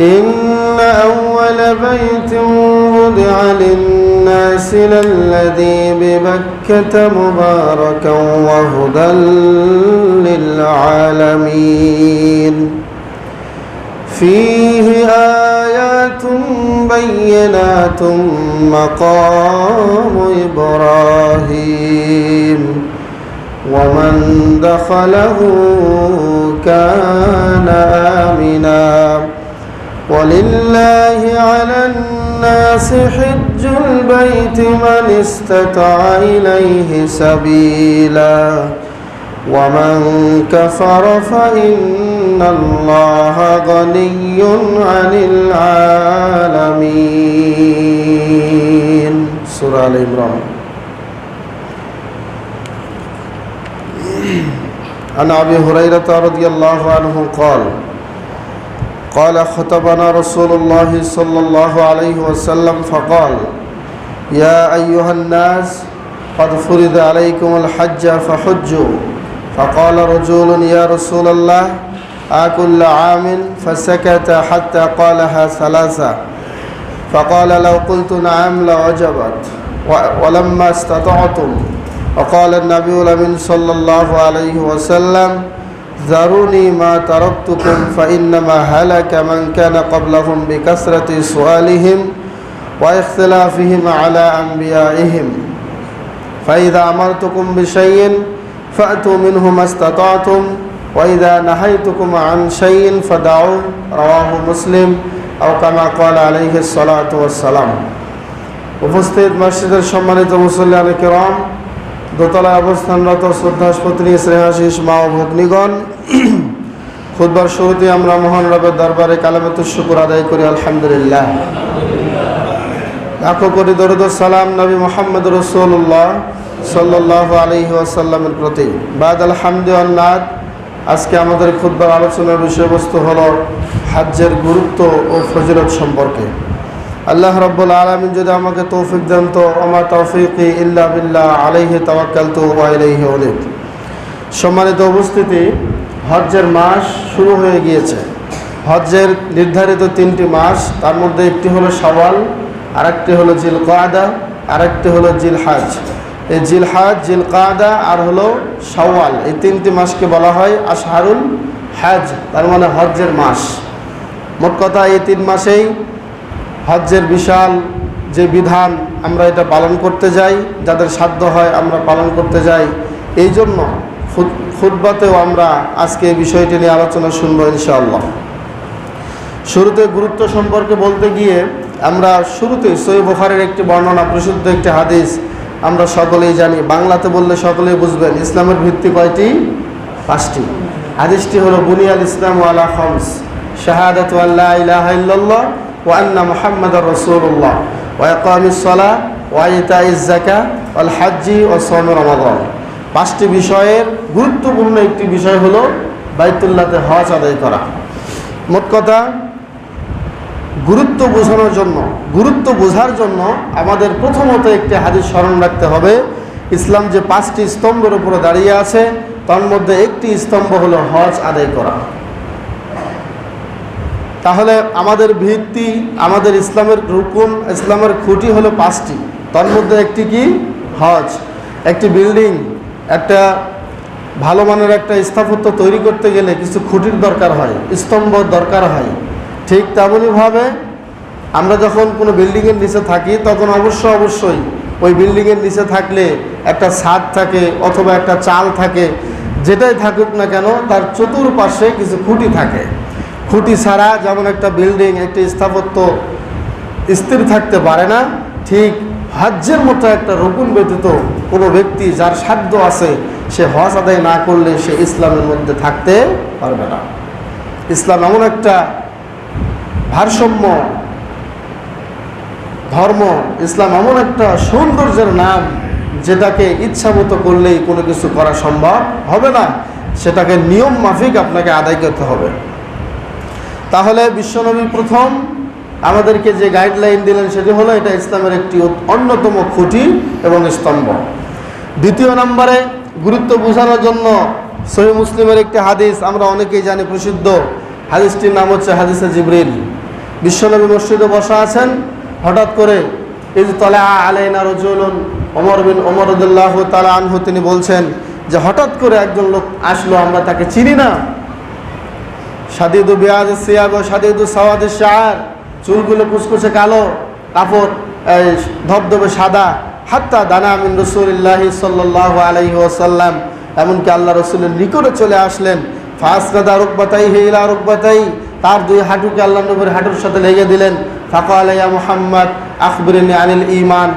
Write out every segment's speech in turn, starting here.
إن أول بيت وضع للناس للذي ببكة مباركا وهدى للعالمين. فيه آيات بينات مقام إبراهيم. ومن دخله كان آمنا. ولله على الناس حج البيت من استطاع إليه سبيلا. ومن كفر فإن الله غني عن العالمين. سورة عمران. عن أبي هريرة رضي الله عنه قال قال خطبنا رسول الله صلى الله عليه وسلم فقال يا أيها الناس قد فرض عليكم الحج فحجوا فقال رجل يا رسول الله أكل عام فسكت حتى قالها ثلاثة فقال لو قلت نعم لوجبت ولما استطعتم وقال النبي الأمين صلى الله عليه وسلم ذروني ما تركتكم فإنما هلك من كان قبلهم بكثرة سؤالهم واختلافهم على أنبيائهم فإذا أمرتكم بشيء فأتوا منه ما استطعتم وإذا نهيتكم عن شيء فدعوه رواه مسلم أو كما قال عليه الصلاة والسلام উপস্থিত মসজিদের সম্মানিত মুসল্লান কেরাম দোতলায় অবস্থানরত শ্রদ্ধাস্পত্রী শ্রেহাশিস মা ও ভগ্নিগণ, খুদবার শুরুতে আমরা মহান রবের দরবারে কালামত শুকুর আদায় করি, আলহামদুলিল্লাহ। লাখো কোটি দরুদ সালাম নবী মোহাম্মদ রসুল্লাহ সাল্লাহ আলহি আসাল্লামের প্রতি। বাদ আলহামদুল্লাহ আজকে আমাদের খুদ্বার আলোচনার বিষয়বস্তু হল হাজ্যের গুরুত্ব ও ফজিলত সম্পর্কে। আল্লাহ রব্বুল আলমিন যদি আমাকে তৌফিক দেন তো আমার তৌফিক ইল্লা বিল্লাহ আলাইহি তাওয়াক্কাল তো ওয়াইলাইহি অনেক সম্মানিত উপস্থিতি, হজ্জের মাস শুরু হয়ে গিয়েছে। হজ্জের নির্ধারিত তিনটি মাস, তার মধ্যে একটি হলো সওয়াল আরেকটি হলো জিল কাদা আরেকটি হলো জিল হাজ এই জিল হাজ জিল কাদা আর হলো সওয়াল এই তিনটি মাসকে বলা হয় আশহারুল হাজ, তার মানে হজ্জের মাস। মোট কথা এই তিন মাসেই হজ্জের বিশাল যে বিধান, আমরা এটা পালন করতে যাই, যাদের সাধ্য হয় আমরা পালন করতে যাই। এই জন্য ফুটবাতেও আমরা আজকে এই বিষয়টি নিয়ে আলোচনা শুনব ইনশাআল্লাহ। শুরুতে গুরুত্ব সম্পর্কে বলতে গিয়ে আমরা শুরুতে সই বুখারের একটি বর্ণনা, প্রসিদ্ধ একটি হাদিস আমরা সকলেই জানি। বাংলাতে বললে সকলেই বুঝবেন, ইসলামের ভিত্তি কয়টি? পাঁচটি। হাদিসটি হলো, বুনিয়াল ইসলাম আলা খমস, শাহাদাত ইলাহা ওয়ান্না মোহাম্মদ রসুল্লাহ ওয়াকামিসলা ওয়াইতা ইজাকা আল হাজ্জি ও সৌম রমাদন। পাঁচটি বিষয়ের গুরুত্বপূর্ণ একটি বিষয় হলো বাইতুল্লাতে হজ আদায় করা। মোট কথা, গুরুত্ব বোঝানোর জন্য, গুরুত্ব বোঝার জন্য আমাদের প্রথমত একটি হাদিস স্মরণ রাখতে হবে। ইসলাম যে পাঁচটি স্তম্ভের উপরে দাঁড়িয়ে আছে, তার মধ্যে একটি স্তম্ভ হলো হজ আদায় করা। তাহলে আমাদের ভিত্তি, আমাদের ইসলামের রুকুন, ইসলামের খুঁটি হলো পাঁচটি। তার মধ্যে একটি কি? হজ। একটি বিল্ডিং, একটা ভালো মানের একটা স্থাপত্য তৈরি করতে গেলে কিছু খুঁটির দরকার হয়, স্তম্ভ দরকার হয়। ঠিক তেমনইভাবে আমরা যখন কোনো বিল্ডিংয়ের নিচে থাকি, তখন অবশ্য অবশ্যই ওই বিল্ডিংয়ের নিচে থাকলে একটা ছাদ থাকে অথবা একটা চাল থাকে, যেটাই থাকুক না কেন, তার চতুর্পাশে কিছু খুঁটি থাকে। খুঁটি ছাড়া যেমন একটা বিল্ডিং একটি স্থাপত্য স্থির থাকতে পারে না, ঠিক হজ্জের মতো একটা রকুন ব্যতীত কোনো ব্যক্তি যার সাধ্য আছে সে হজ আদায় না করলে সে ইসলামের মধ্যে থাকতে পারবে না। ইসলাম এমন একটা ভারসাম্য, ধর্ম, ইসলাম এমন একটা সৌন্দর্যের নাম যেটাকে ইচ্ছা মতো করলেই কোনো কিছু করা সম্ভব হবে না, সেটাকে নিয়ম মাফিক আপনাকে আদায় করতে হবে। তাহলে বিশ্বনবী প্রথম আমাদেরকে যে গাইডলাইন দিলেন সেটি হলো এটা ইসলামের একটি অন্যতম খুঁটি এবং স্তম্ভ। দ্বিতীয় নম্বরে গুরুত্ব বোঝানোর জন্য সহি মুসলিমের একটি হাদিস, আমরা অনেকেই জানি প্রসিদ্ধ। হাদিসটির নাম হচ্ছে হাদিসে জিবরিল। বিশ্বনবী মসজিদে বসা আছেন, হঠাৎ করে যে তলে আলাইনা রজুলুন, ওমর বিন ওমরদুল্লাহ তালা আনহু, তিনি বলছেন যে হঠাৎ করে একজন লোক আসলো, আমরা তাকে চিনি না। সাদিদু বিয়াজ সিয়াগ, সাদিদু সাওয়াদ শাহ চুলগুলো কুচকুচে কালো, কাপড় ধবধবে সাদা, হাত্তা দানা আমিন রসুল্লাহি সাল্লাহ আলাইহি ওসাল্লাম এমনকি আল্লাহ রসুলের নিকটে চলে আসলেন ফাসরাদা রুকবাতাই হেইলা রুকবাতাই। তার দুই হাঁটুকে আল্লাহ নবীর হাঁটুর সাথে লেগে দিলেন। ফাঁকা আলাইয়া মোহাম্মদ, আখবরিনী আনিল ইমান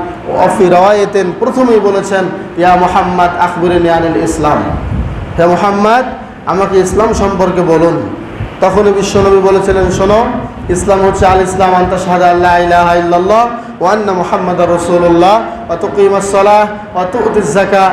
অফি রওয়ায়েতেন প্রথমেই বলেছেন, ইয়া মোহাম্মদ, আখবরিনী আনিল ইসলাম। হে মোহাম্মদ, আমাকে ইসলাম সম্পর্কে বলুন। তখনই বিশ্বনবী বলেছিলেন, শোনো, ইসলাম হচ্ছে আল ইসলাম, আন্তা শাহাদ আল্লাহ ইলাহা ইল্লাল্লাহ ওয়ান্না মুহাম্মাদার রসুল্লাহ অত কিমাসলাহ অত উদ্দিজাকা